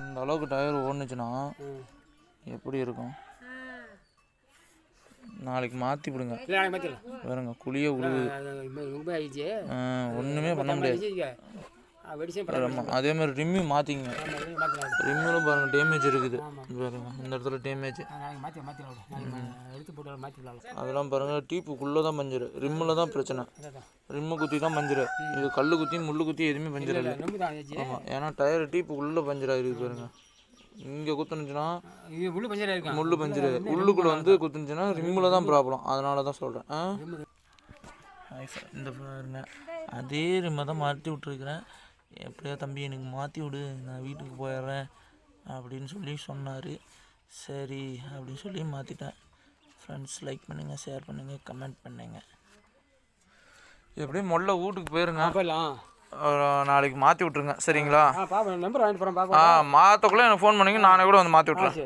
இந்த அளவுக்கு டயர் ஓடுனுச்சுன்னா எப்படி இருக்கும் நாளைக்கு மாற்றி விடுங்க பாருங்க குழிய உழுது ரொம்ப ஆயிடுச்சு ஒன்றுமே பண்ண முடியாது அதே மாதிரி ரிம்மி மாற்றிங்க ரிம்மிலும் பாருங்க டேமேஜ் இருக்குது. பாருங்க இந்த இடத்துல டேமேஜ் அதெல்லாம் பாருங்க டீப்புக்குள்ளே தான் பஞ்சரு. ரிம்மில் தான் பிரச்சனை. ரிம்மு குத்தி தான் பஞ்சரு. இது கல் குத்தி முள்ளு குத்தி எதுவுமே பஞ்சர் இல்லை ஆமாம் ஏன்னா டயர் டீப்புக்குள்ளே பஞ்சர் ஆகிருக்கு பாருங்க. இங்கே குத்துனுச்சுன்னா முள்ளு பஞ்சராக பஞ்சரு. உள்ளுக்குள்ளே வந்து குத்துனுச்சுன்னா ரிம்மில் தான் ப்ராப்ளம். அதனால தான் சொல்கிறேன் இந்த பாருங்க அதே ரிம்மை தான் மாற்றி விட்ருக்குறேன் எப்படியோ தம்பி எனக்கு மாற்றி விடு நான் வீட்டுக்கு போயிடுறேன் அப்படின்னு சொல்லி சொன்னார். சரி அப்படின்னு சொல்லி மாற்றிட்டேன் ஃப்ரெண்ட்ஸ் லைக் பண்ணுங்கள் ஷேர் பண்ணுங்கள் கமெண்ட் பண்ணுங்கள் எப்படியும் முதல்ல வீட்டுக்கு போயிருங்க. போயிடலாம். நாளைக்கு மாற்றி விட்ருங்க சரிங்களா? நம்பர் வாங்கிட்டு போகிறேன் ஆ மாற்றக்குள்ளே எனக்கு ஃபோன் பண்ணுங்க நானே கூட வந்து மாற்றி விட்றேன்